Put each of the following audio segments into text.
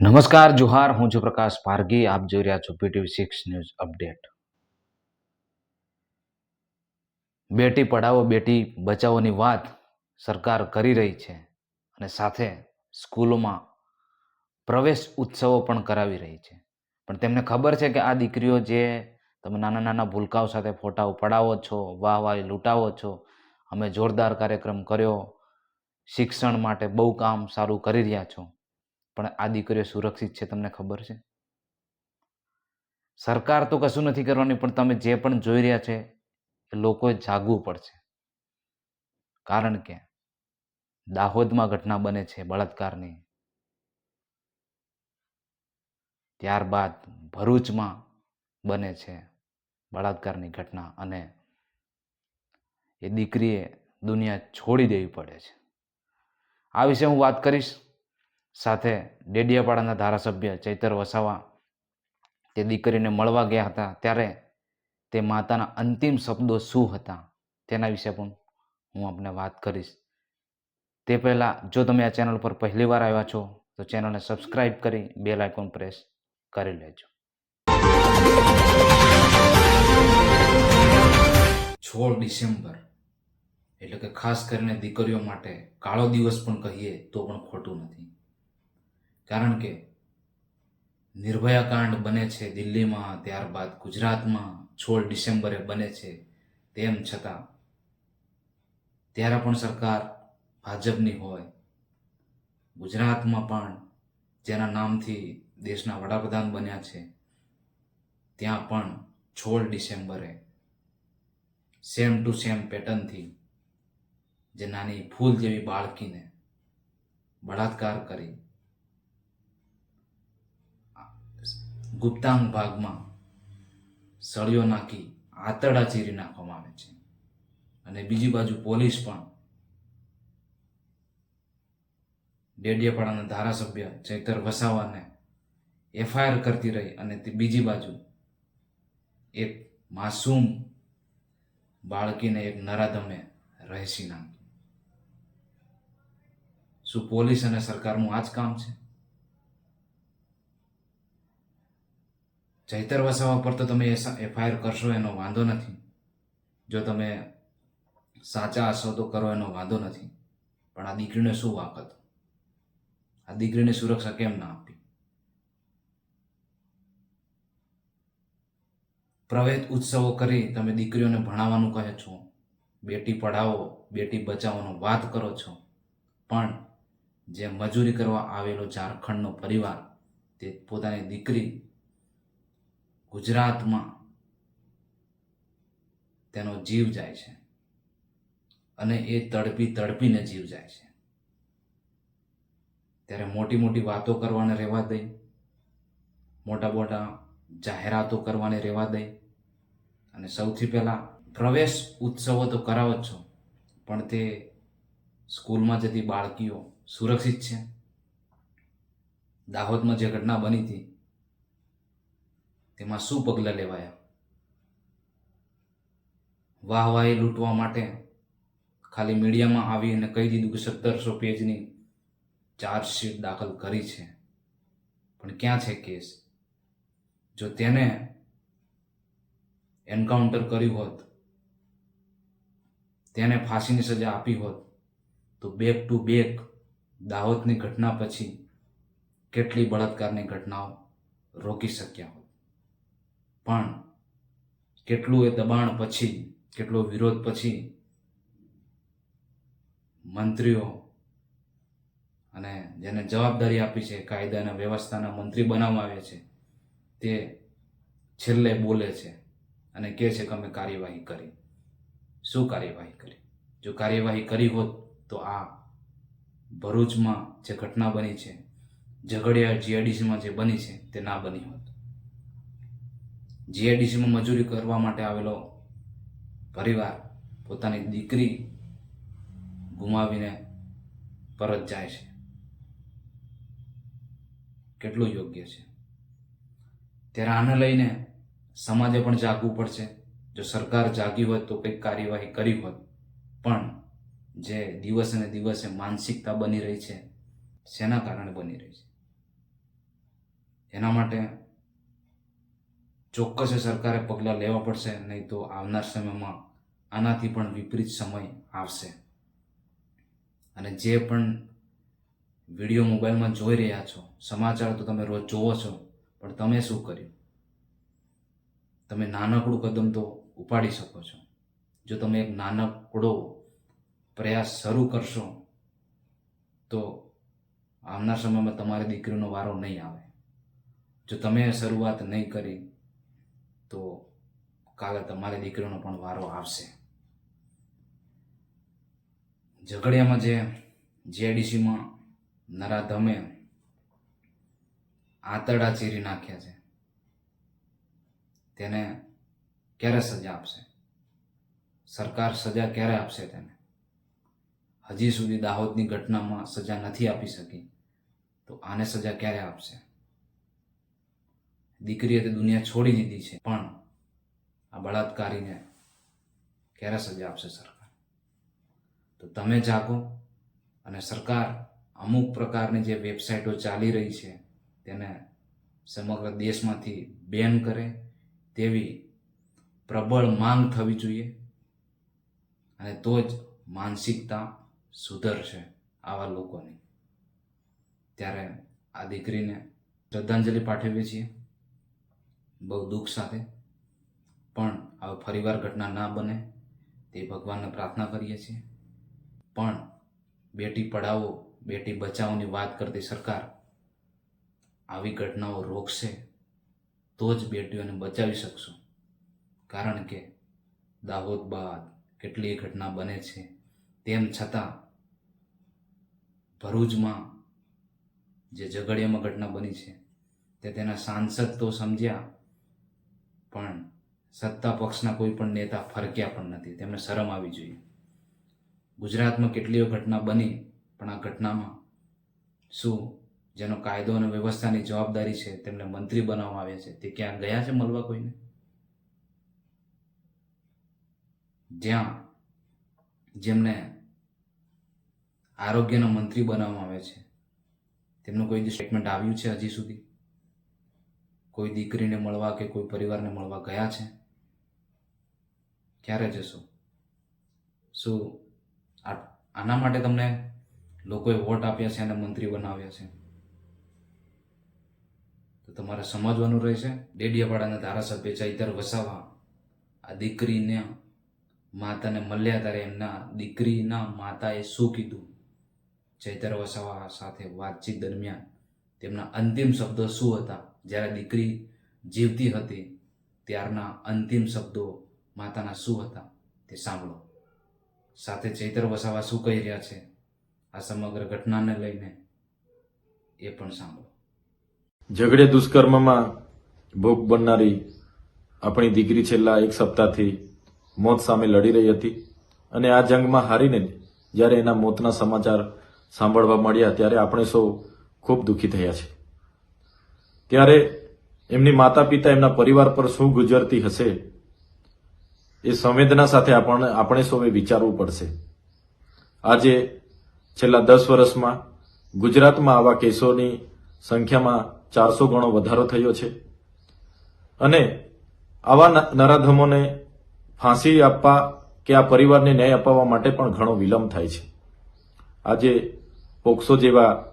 નમસ્કાર, જુહાર. હું છું પ્રકાશ પારગી આપ જોઈ રહ્યા છો પીટીવી સિક્સ ન્યૂઝ અપડેટ. બેટી પઢાવો, બેટી બચાવોની વાત સરકાર કરી રહી છે અને સાથે સ્કૂલોમાં પ્રવેશ ઉત્સવો પણ કરાવી રહી છે. પણ તેમને ખબર છે કે આ દીકરીઓ જે તમે નાના નાના ભૂલકાઓ સાથે ફોટાઓ પડાવો છો, વાહ વાહ લૂંટાવો છો, અમે જોરદાર કાર્યક્રમ કર્યો, શિક્ષણ માટે બહુ કામ સારું કરી રહ્યા છો. પણ આ દીકરીઓ સુરક્ષિત છે તમને ખબર છે? સરકાર તો કશું નથી કરવાની, પણ તમે જે પણ જોઈ રહ્યા છે, એ લોકોએ જાગવું પડશે. કારણ કે દાહોદમાં ઘટના બને છે બળાત્કારની. ત્યારબાદ ભરૂચમાં બને છે બળાત્કારની ઘટના અને એ દીકરીએ દુનિયા છોડી દેવી પડે છે. આ વિશે હું વાત કરીશ. સાથે ડેડિયાપાડાના ધારાસભ્ય ચૈતર વસાવા તે દીકરીને મળવા ગયા હતા. ત્યારે તે માતાના અંતિમ શબ્દો શું હતા તેના વિશે પણ હું આપને વાત કરીશ. તે પહેલાં જો તમે આ ચેનલ પર પહેલી વાર આવ્યા છો, તો ચેનલને સબસ્ક્રાઈબ કરી બેલ આઇકોન પ્રેસ કરી લેજો. સોળ ડિસેમ્બર, એટલે કે ખાસ કરીને દીકરીઓ માટે કાળો દિવસ પણ કહીએ તો પણ ખોટું નથી. કારણ કે નિર્ભયા કાંડ બને છે દિલ્હીમાં, ત્યારબાદ ગુજરાતમાં, સોળ ડિસેમ્બરે બને છે. તેમ છતાં ત્યારે પણ સરકાર ભાજપની હોય. ગુજરાતમાં પણ જેના નામથી દેશના વડાપ્રધાન બન્યા છે, ત્યાં પણ સોળ ડિસેમ્બરે સેમ ટુ સેમ પેટર્નથી જે નાની ફૂલ જેવી બાળકીને બળાત્કાર કરી ગુપ્તાંગ ભાગમાં સળિયો નાખી આતરડા ચીરી નાખવામાં આવે છે. અને બીજી બાજુ પોલીસ પણ ડેડિયાપાડાના ધારાસભ્ય ચૈતર વસાવાને એફઆઈઆર કરતી રહી અને તે બીજી બાજુ એક માસૂમ બાળકીને એક નરાધમે રહેસી નાખી. શું પોલીસ અને સરકારનું આ જ કામ છે? ચૈતર વસાવા પર તો તમે એફઆઈઆર કરશો એનો વાંધો નથી. જો તમે સાચા હશો તો કરો એનો વાંધો નથી. પણ આ દીકરીને શું વાકત? આ દીકરીને સુરક્ષા કેમ ના આપી? પ્રવેશ ઉત્સવો કરી તમે દીકરીઓને ભણાવવાનું કહે છો. બેટી પઢાવો, બેટી બચાવવાનો વાત કરો છો. પણ જે મજૂરી કરવા આવેલો ઝારખંડનો પરિવાર તે પોતાની દીકરી ગુજરાતમાં તેનો જીવ જાય છે અને એ તડપી તડપીને જીવ જાય છે. ત્યારે મોટી મોટી વાતો કરવાને રહેવા દઈ મોટા મોટા જાહેરાતો કરવાને રહેવા દઈ અને સૌથી પહેલાં પ્રવેશ ઉત્સવો તો કરાવો જ છો, પણ તે સ્કૂલમાં જતી બાળકીઓ સુરક્ષિત છે. દાહોદમાં જે ઘટના બની હતી તેમાં શું પગલાં લેવાયા? વાહવાહી લૂંટવા માટે ખાલી મીડિયામાં આવી અને કહી દીધું કે સત્તરસો પેજની ચાર્જશીટ દાખલ કરી છે. પણ ક્યાં છે કેસ? જો તેને એન્કાઉન્ટર કર્યું હોત, તેને ફાંસીની સજા આપી હોત, તો બેક ટુ બેક દાહોદની ઘટના પછી કેટલી બળાત્કારની ઘટનાઓ રોકી શક્યા હોત? પણ કેટલું એ દબાણ પછી, કેટલો વિરોધ પછી મંત્રીઓ અને જેને જવાબદારી આપી છે, કાયદાના વ્યવસ્થાના મંત્રી બનાવવામાં આવે છે, તે છેલ્લે બોલે છે અને કહે છે કે અમે કાર્યવાહી કરી. શું કાર્યવાહી કરી? જો કાર્યવાહી કરી હોત તો આ ભરૂચમાં જે ઘટના બની છે, ઝઘડિયા જીઆઈડીસીમાં જે બની છે, તે ના બની હોત. જીઆઈડીસીમાં મજૂરી કરવા માટે આવેલો પરિવાર પોતાની દીકરી ગુમાવીને પરત જાય છે. કેટલું યોગ્ય છે? ત્યારે આને લઈને સમાજે પણ જાગવું પડશે. જો સરકાર જાગી હોત તો કંઈક કાર્યવાહી કરી હોત પણ જે દિવસે ને દિવસે માનસિકતા બની રહી છે, શેના કારણે બની રહી છે? એના માટે ચોક્કસ સરકારે પગલાં લેવા પડશે, નહીં તો આવનાર સમયમાં આનાથી પણ વિપરીત સમય આવશે. અને જે પણ વીડિયો મોબાઈલમાં જોઈ રહ્યા છો, સમાચાર તો તમે રોજ જોવો છો, પણ તમે શું કર્યું? તમે નાનકડું કદમ તો ઉપાડી શકો છો. જો તમે એક નાનકડો પ્રયાસ શરૂ કરશો, તો આવનાર સમયમાં તમારી દીકરીનો વારો નહીં આવે. જો તમે શરૂઆત નહીં કરી તો કાલે તમારી દીકરીનો પણ વારો આવશે. ઝઘડિયામાં જે જેડીસીમાં નરાધમે આંતરડા ચીરી નાખ્યા છે. તેને ક્યારે સજા આપશે? સરકાર સજા ક્યારે આપશે તેને? હજી સુધી દાહોદની ઘટનામાં સજા નથી આપી શકી. તો આને સજા ક્યારે આપશે? દીકરીએ તે દુનિયા છોડી દીધી છે. પણ આ બળાત્કારીને ક્યારે સજા આપશે સરકાર? તો તમે જાગો અને સરકાર અમુક પ્રકારની જે વેબસાઇટો ચાલી રહી છે, તેને સમગ્ર દેશમાંથી બેન કરે તેવી પ્રબળ માંગ થવી જોઈએ અને તો જ માનસિકતા સુધરશે આવા લોકોની. ત્યારે આ દીકરીને શ્રદ્ધાંજલિ પાઠવીએ છીએ. બહુ દુઃખ સાથે. પણ હવે ફરીવાર ઘટના ના બને તે ભગવાનને પ્રાર્થના કરીએ છીએ. પણ બેટી પઢાવો, બેટી બચાવોની વાત કરતી સરકાર આવી ઘટનાઓ રોકશે તો જ બેટીઓને બચાવી શકશું. કારણ કે દાહોદ બાદ કેટલીય ઘટના બને છે. તેમ છતાં ભરૂચમાં જે ઝઘડિયામાં ઘટના બની છે તે તેના સાંસદ તો સમજ્યા પણ સત્તા પક્ષના કોઈ પણ નેતા ફરક્યા પણ નથી. તેમને શરમ આવી જોઈએ. ગુજરાતમાં કેટલીય ઘટના બની, પણ આ ઘટનામાં શું? જેનો કાયદો અને વ્યવસ્થાની જવાબદારી છે, તેમને મંત્રી બનાવવામાં આવ્યા છે. તે ક્યાં ગયા છે મળવા કોઈને? જ્યાં જેમને આરોગ્યના મંત્રી બનાવવામાં આવે છે. તેમનું કોઈ સ્ટેટમેન્ટ આવ્યું છે હજી સુધી? કોઈ દીકરીને મળવા કે કોઈ પરિવારને મળવા ગયા છે? ક્યારે જશો? શું આના માટે તમને લોકોએ વોટ આપ્યા છે અને મંત્રી બનાવ્યા છે? તો તમારે સમજવાનું રહેશે. ડેડિયાપાડાના ધારાસભ્ય ચૈતર વસાવા આ દીકરીને માતાને મળ્યા ત્યારે એમના દીકરીના માતાએ શું કીધું? ચૈતર વસાવા સાથે વાતચીત દરમિયાન તેમના અંતિમ શબ્દો શું હતા? જ્યારે દીકરી જીવતી હતી, ત્યારના અંતિમ શબ્દો માતાના શું હતા તે સાંભળો. સાથે ચૈતર વસાવા શું કહી રહ્યા છે, આ સમગ્ર ઘટનાને લઈને એ પણ સાંભળો. ઝઘડે દુષ્કર્મમાં ભોગ બનનારી આપણી દીકરી છેલ્લા એક સપ્તાહથી મોત સામે લડી રહી હતી અને આ જંગમાં હારીને જ્યારે એના મોતના સમાચાર સાંભળવા મળ્યા, ત્યારે આપણે સૌ ખૂબ દુઃખી થયા છે ત્યારે એમની માતા પિતા એમના પરિવાર પર શું ગુજરતી હશે એ સંવેદના સાથે આપણને, આપણે સૌએ વિચારવું પડશે. આજે છેલ્લા દસ વર્ષમાં ગુજરાતમાં આવા કેસોની સંખ્યામાં ચારસો ગણો વધારો થયો છે અને આવા નરાધમોને ફાંસી આપવા કે આ પરિવારને ન્યાય અપાવવા માટે પણ ઘણો વિલંબ થાય છે. આજે પોક્સો જેવા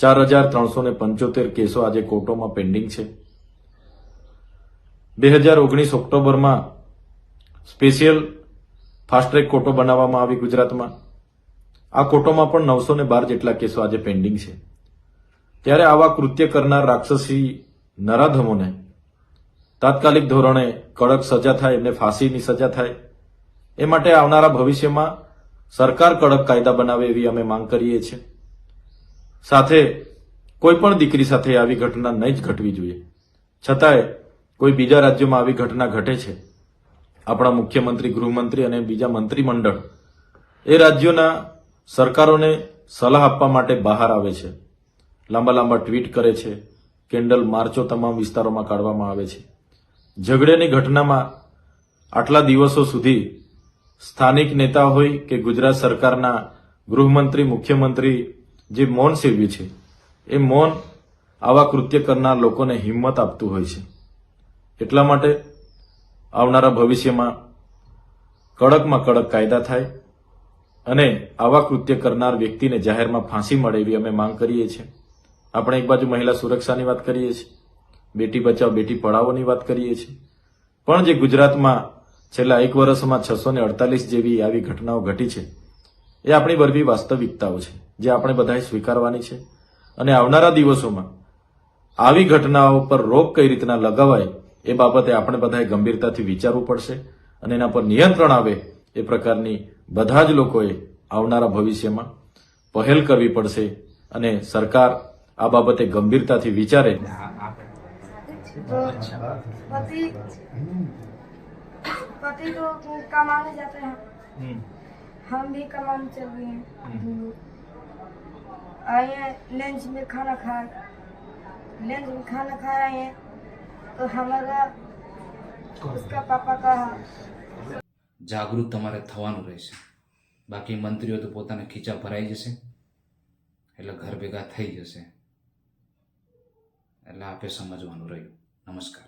ચાર હજાર ત્રણસો ને પંચોતેર કેસો આજે કોર્ટોમાં પેન્ડિંગ છે. બે હજાર ઓગણીસ ઓક્ટોબરમાં સ્પેશિયલ ફાસ્ટ ટ્રેક કોર્ટો બનાવવામાં આવી ગુજરાતમાં. આ કોર્ટોમાં પણ નવસો ને બાર જેટલા કેસો આજે પેન્ડિંગ છે. ત્યારે આવા કૃત્ય કરનાર રાક્ષસી નરાધમોને તાત્કાલિક ધોરણે કડક સજા થાય એમને ફાંસીની સજા થાય, એ માટે આવનારા ભવિષ્યમાં સરકાર કડક કાયદા બનાવે એવી અમે માંગ કરીએ છીએ. સાથે કોઈ પણ દીકરી સાથે આવી ઘટના નહીં જ ઘટવી જોઈએ. છતાંય કોઈ બીજા રાજ્યોમાં આવી ઘટના ઘટે છે. આપણા મુખ્યમંત્રી, ગૃહમંત્રી અને બીજા મંત્રીમંડળ એ રાજ્યોના સરકારોને સલાહ આપવા માટે બહાર આવે છે. લાંબા લાંબા ટ્વીટ કરે છે. કેન્ડલ માર્ચો તમામ વિસ્તારોમાં કાઢવામાં આવે છે. ઝઘડેની ઘટનામાં આટલા દિવસો સુધી સ્થાનિક નેતા હોય કે ગુજરાત સરકારના ગૃહમંત્રી, મુખ્યમંત્રી જે મૌન સેવ્યું છે, એ મૌન આવા કૃત્ય કરનાર લોકોને હિંમત આપતું હોય છે. એટલા માટે આવનારા ભવિષ્યમાં કડકમાં કડક કાયદા થાય અને આવા કૃત્ય કરનાર વ્યક્તિને જાહેરમાં ફાંસી મળે એવી અમે માંગ કરીએ છીએ. આપણે એક બાજુ મહિલા સુરક્ષાની વાત કરીએ છીએ, બેટી બચાવ, બેટી પઢાઓની વાત કરીએ છીએ. પણ જે ગુજરાતમાં છેલ્લા એક વર્ષમાં છસો અડતાલીસ જેવી આવી ઘટનાઓ ઘટી છે એ આપણી બરવી વાસ્તવિકતાઓ છે જે આપણે બધાએ સ્વીકારવાની છે અને આવનારા દિવસોમાં આવી ઘટનાઓ પર રોક કઈ રીતના લગાવાય એ બાબતે આપણે બધાએ ગંભીરતાથી વિચારવું પડશે અને એના પર નિયંત્રણ આવે એ પ્રકારની બધા જ લોકોએ આવનારા ભવિષ્યમાં પહેલ કરવી પડશે અને સરકાર આ બાબતે ગંભીરતાથી વિચારે तो पति पति तो कमाने जाते हैं हम भी कमाने चल गए हैं दूर। आए हैं लंच में खाना खाया लंच में खाना खाया है तो हमारा उसका पापा कहा જાગૃત તમારે થવાનું રહેશે બાકી મંત્રીઓ તો પોતાના ખીચા ભરાઈ જશે એટલે ઘર ભેગા થઈ જશે એટલે આપે સમજવાનું રહ્યું નમસ્કાર